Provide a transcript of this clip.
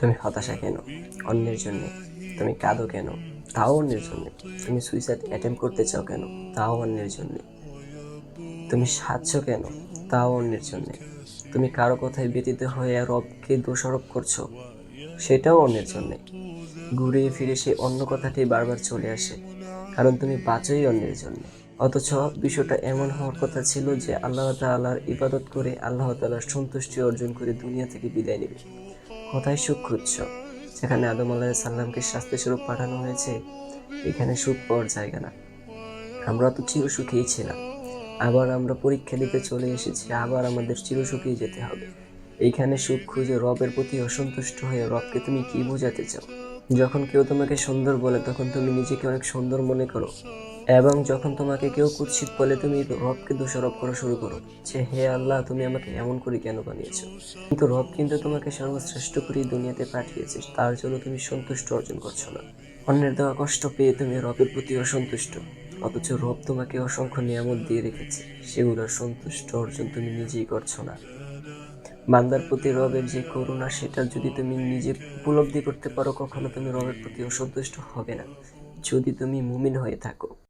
তুমি হতাশা কেন? অন্যের জন্য। তুমি কাঁদো কেন? তাও অন্যের জন্য। তুমি সুইসাইড অ্যাটেম্প করতে চাও কেন? তাও অন্যের জন্য। তুমি সাজছ কেন? তাও অন্যের জন্য। তুমি কারও কথায় ব্যতীত হয়ে রবকে দোষারোপ করছ? সেটাও অন্যের জন্য। ঘুরে ফিরে সে অন্য কথাটি বারবার চলে আসে। কারণ তুমি বাঁচোই অন্যের জন্য। অথচ বিষয়টা এমন হওয়ার কথা ছিল যে আল্লাহ তাআলার ইবাদত করে আল্লাহ তাআলার সন্তুষ্টি অর্জন করে দুনিয়া থেকে বিদায় নেবে। কোথায় সুখ যেখানে আদম আল্লাহ সাল্লামকে স্বরূপ পাঠানো হয়েছে। এখানে সুখ পাওয়ার জায়গা না। আমরা তো চির চিরসুখেই ছিলাম। আবার আমরা পরীক্ষা দিতে চলে এসেছি। আবার আমাদের চির চিরসুখেই যেতে হবে। এইখানে সুখ খুঁজে রবের প্রতি অসন্তুষ্ট হয়ে রবকে তুমি কি বোঝাতে চাও? যখন কেউ তোমাকে সুন্দর বলে, তখন তুমি নিজেকে অনেক সুন্দর মনে করো। এবং যখন তোমাকে কেউ কুৎসিত বলে তুমি রবকে দোষারোপ করা শুরু করো যে হে আল্লাহ, তুমি আমাকে এমন করে কেন বানিয়েছো? কিন্তু রব কিন্তু তোমাকে সর্বশ্রেষ্ঠ করে দুনিয়াতে পাঠিয়েছে, তার জন্য তুমি সন্তুষ্ট অর্জন করছ না। অন্যের দেওয়া কষ্ট পেয়ে তুমি রবের প্রতি অসন্তুষ্ট, অথচ রব তোমাকে অসংখ্য নিয়ামত দিয়ে রেখেছে, সেগুলোর সন্তুষ্ট অর্জন তুমি নিজেই করছ না। বান্দার প্রতি রবের যে করুণা, সেটা যদি তুমি নিজে উপলব্ধি করতে পারো, কখনো তুমি রবের প্রতি অসন্তুষ্ট হবে না। যদি তুমি মুমিন হয়ে থাকো।